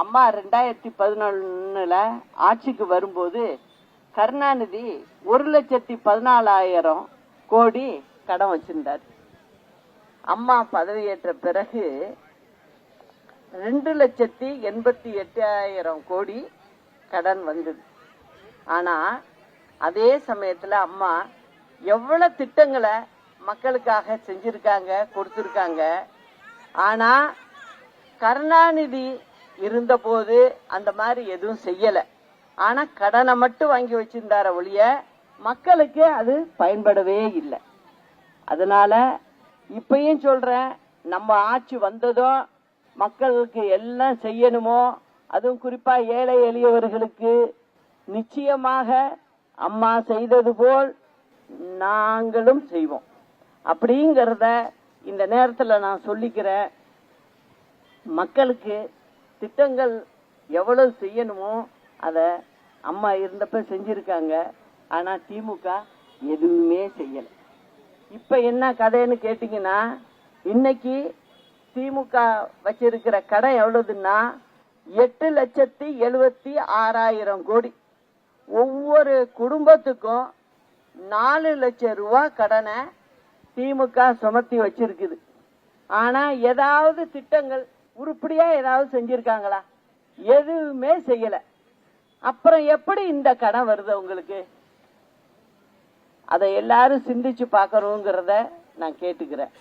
அம்மா ரெண்டாயிரத்தி பதினொன்னுல ஆட்சிக்கு வரும்போது கருணாநிதி ஒரு லட்சத்தி பதினாலாயிரம் கோடி கடன் வச்சிருந்தார். அம்மா பதவியேற்ற பிறகு ரெண்டு லட்சத்தி எண்பத்தி எட்டாயிரம் கோடி கடன் வந்தது. ஆனா அதே சமயத்துல அம்மா எவ்வளவு திட்டங்களை மக்களுக்காக செஞ்சிருக்காங்க கொடுத்துருக்காங்க. ஆனா கருணாநிதி இருந்தபோது அந்த மாதிரி எதுவும் செய்யல. ஆனா கடனை மட்டும் வாங்கி வச்சிருந்தார ஒழிய மக்களுக்கு அது பயன்படவே இல்லை. அதனால இப்பயும் சொல்றேன் நம்ம ஆட்சி வந்ததும் மக்களுக்கு எல்லாம் செய்யணுமோ அதுவும் குறிப்பா ஏழை எளியவர்களுக்கு நிச்சயமாக அம்மா செய்தது போல் நாங்களும் செய்வோம். அப்படிங்கிறத இந்த நேரத்தில் நான் சொல்லிக்கிறேன். மக்களுக்கு திட்டங்கள் எவ்வளவு செய்யணுமோ அதை அம்மா இருந்தப்ப செஞ்சிருக்காங்க. ஆனா திமுக எதுவுமே செய்யல. இப்ப என்ன கதைன்னு கேட்டீங்கன்னா இன்னைக்கு திமுக வச்சிருக்கிற கடன் எவ்வளவுன்னா எட்டு லட்சத்தி எழுபத்தி ஆறாயிரம் கோடி. ஒவ்வொரு குடும்பத்துக்கும் நாலு லட்சம் ரூபாய் கடனை திமுக சுமத்தி வச்சிருக்குது. ஆனா ஏதாவது திட்டங்கள் உருப்படியா ஏதாவது செஞ்சிருக்காங்களா? எதுவுமே செய்யல. அப்புறம் எப்படி இந்த கடன் வருது உங்களுக்கு? அதை எல்லாரும் சிந்திச்சு பார்க்கணுங்கிறத நான் கேட்டுக்கிறேன்.